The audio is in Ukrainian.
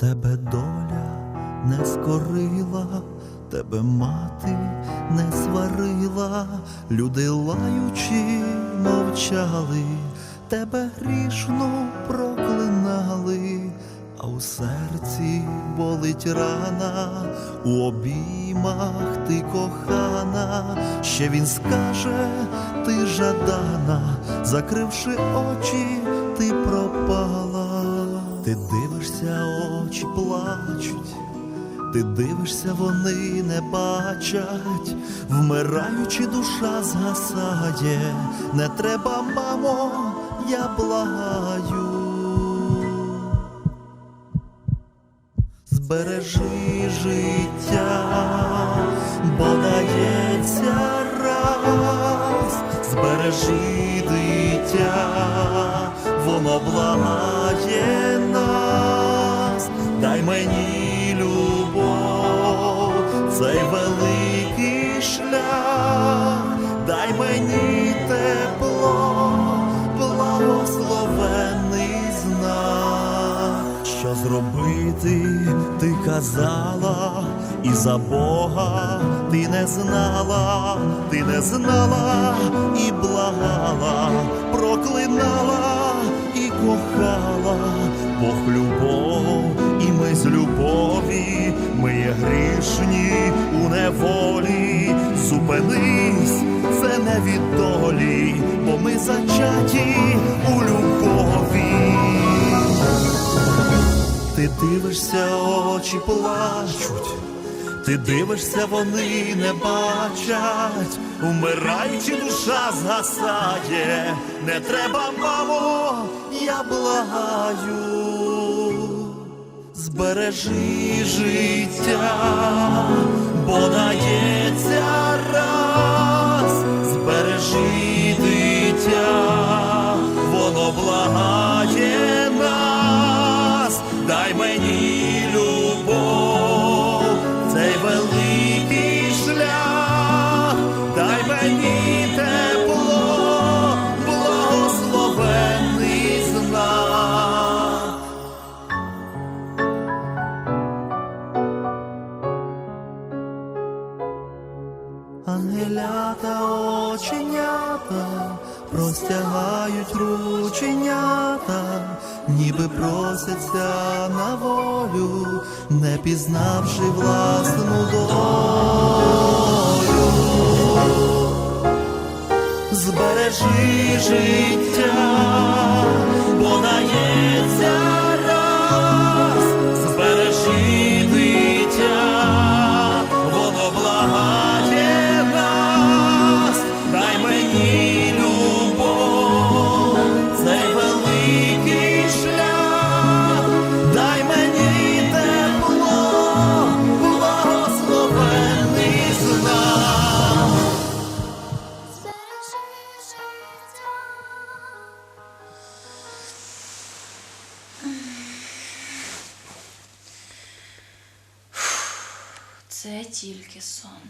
тебе доля не скорила, тебе мати не сварила, люди лаючи мовчали, тебе грішно проклинали, а у серці болить рана, у обіймах ти кохана, ще він скаже, ти жадана, закривши очі, ти пропала. Ти дивишся, очі плачуть, ти дивишся, вони не бачать, вмираючи, душа згасає, не треба, мамо, я благаю. Збережи життя, бо дається раз, збережи дитя, воно благає нас, дай мені любов, цей великий шлях, дай мені тепло, благословений знак, що зробити ти казала, і за Бога ти не знала, ти не знала і благала, проклинала кохала, Бог любов, і ми з любові, ми є грішні у неволі, зупинись, це не від долі, бо ми зачаті у любові. Ти дивишся, очі плачуть, ти дивишся, вони не бачать, умираючи, душа згасає, не треба, мамо, я благаю, збережи життя, бо дається Ангелята оченята простягають рученята, ніби просяться на волю, не пізнавши власну долю. Збережи життя, Це тільки сон.